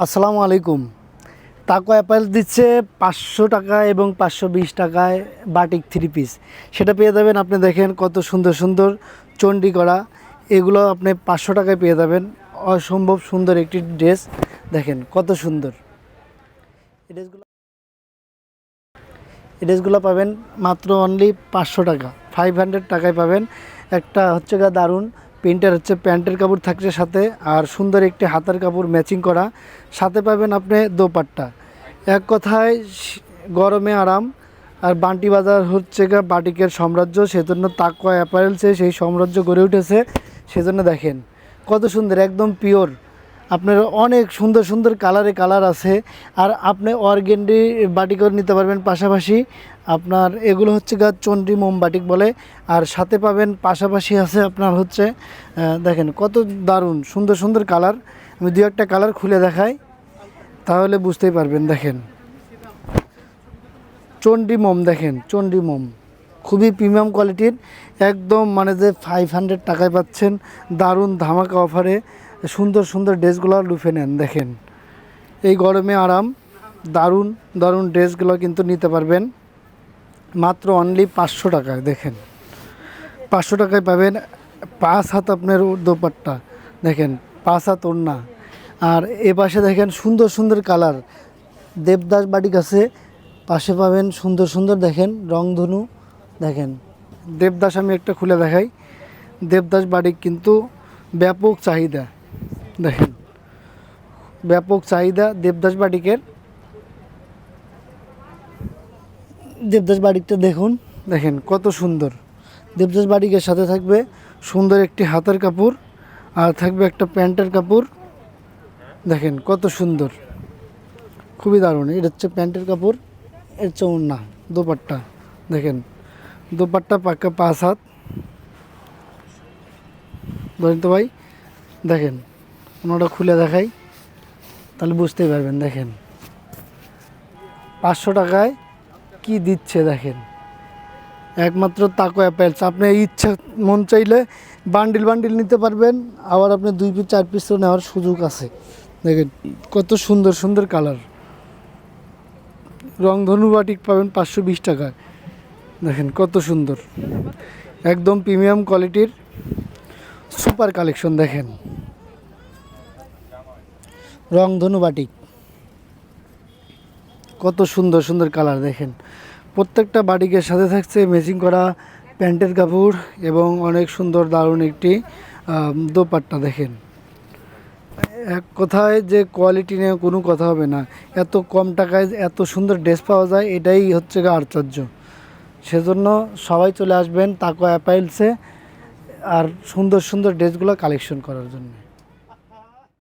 আসসালামু আলাইকুম। তাকো অ্যাপেল দিচ্ছে পাঁচশো টাকা এবং পাঁচশো বিশ টাকায় বাটিক থ্রি পিস সেটা পেয়ে যাবেন আপনি দেখেন কত সুন্দর সুন্দর চণ্ডী করা এগুলো আপনি পাঁচশো টাকায় পেয়ে যাবেন। অসম্ভব সুন্দর একটি ড্রেস। দেখেন কত সুন্দর। ড্রেসগুলো ড্রেসগুলো পাবেন মাত্র অনলি পাঁচশো টাকা। ফাইভ হান্ড্রেড টাকায় পাবেন। একটা হচ্ছে গা দারুণ প্রিন্টার হচ্ছে প্যান্টের কাপড় থাকছে সাথে আর সুন্দর একটি হাতার কাপড় ম্যাচিং করা। সাথে পাবেন আপনি দোপাট্টা। এক কথায় গরমে আরাম। আর বান্টি বাজার হচ্ছে বাটিকের সাম্রাজ্য, সেজন্য তাকুয়া অ্যাপারেলসে সেই সাম্রাজ্য গড়ে উঠেছে। সেজন্য দেখেন, কত সুন্দর, একদম পিওর আপনার অনেক সুন্দর সুন্দর কালারে কালার আছে। আর আপনি অর্গেন্ডি বাটিকও নিতে পারবেন। পাশাপাশি আপনার এগুলো হচ্ছে গা চন্ডী মোম বাটিক বলে। আর সাথে পাবেন পাশাপাশি আছে আপনার হচ্ছে দেখেন কত দারুণ, সুন্দর সুন্দর কালার আমি দু একটা কালার খুলে দেখাই, তাহলে বুঝতেই পারবেন, দেখেন। চন্ডী মোম, দেখেন চন্ডী মোম। খুবই প্রিমিয়াম কোয়ালিটির একদম মানে যে ফাইভ হান্ড্রেড টাকায় পাচ্ছেন, দারুণ ধামাকা অফারে সুন্দর সুন্দর ড্রেসগুলো লুফে নেন, দেখেন। এই গরমে আরাম, দারুণ দারুণ ড্রেসগুলো কিন্তু নিতে পারবেন। মাত্র অনলি পাঁচশো টাকায়, দেখেন। পাঁচশো টাকায় পাবেন পাঁচ হাত আপনার দোপাট্টা, দেখেন, পাঁচ হাত ওড়না। আর এ পাশে দেখেন সুন্দর সুন্দর কালার। দেবদাস বাড়ি আছে, পাশে পাবেন সুন্দর সুন্দর, দেখেন, রংধনু, দেখেন। দেবদাস আমি একটা খুলে দেখাই। দেবদাস বাড়ি কিন্তু ব্যাপক চাহিদা। দেখেন। ব্যাপক চাহিদা দেবদাস বাটিকের। দেবদাস বাটিকটা দেখুন। দেখেন কত সুন্দর। দেবদাস বাটিকের সাথে থাকবে সুন্দর একটি হাতের কাপড় আর থাকবে একটা প্যান্টের কাপড়। দেখেন কত সুন্দর। খুবই দারুণ। এটা হচ্ছে প্যান্টের কাপড় এর ওড়না দোপাট্টা। দেখেন দোপাট্টা পাক্কা পাঁচ হাত। বলেন তো ভাই দেখেন। ওনাটা খুলে দেখাই। তাহলে বুঝতেই পারবেন, দেখেন। পাঁচশো টাকায় কি দিচ্ছে, দেখেন। একমাত্র তাকো অ্যাপেলস। আপনি ইচ্ছা, মন চাইলে বান্ডিল বান্ডিল নিতে পারবেন। আবার আপনি দুই পিস, চার পিসও নেওয়ার সুযোগ আছে। দেখেন, কত সুন্দর সুন্দর কালার। রংধনু বাটিক পাবেন পাঁচশো বিশ টাকায়। দেখেন, কত সুন্দর। একদম প্রিমিয়াম কোয়ালিটির সুপার কালেকশন, দেখেন। রংধনু বাটিক। কত সুন্দর সুন্দর কালার দেখেন। প্রত্যেকটা বাটিকের সাথে থাকছে ম্যাচিং করা প্যান্টের কাপড় এবং অনেক সুন্দর দারুণ একটি দোপাট্টা দেখেন। এক কথায় যে কোয়ালিটি নিয়ে কোনো কথা হবে না। এত কম টাকায় এত সুন্দর ড্রেস পাওয়া যায়, এটাই হচ্ছে আশ্চর্য। সেজন্য সবাই চলে আসবেন তাকো অ্যাপাইলসে আর সুন্দর সুন্দর ড্রেসগুলো কালেকশন করার জন্য।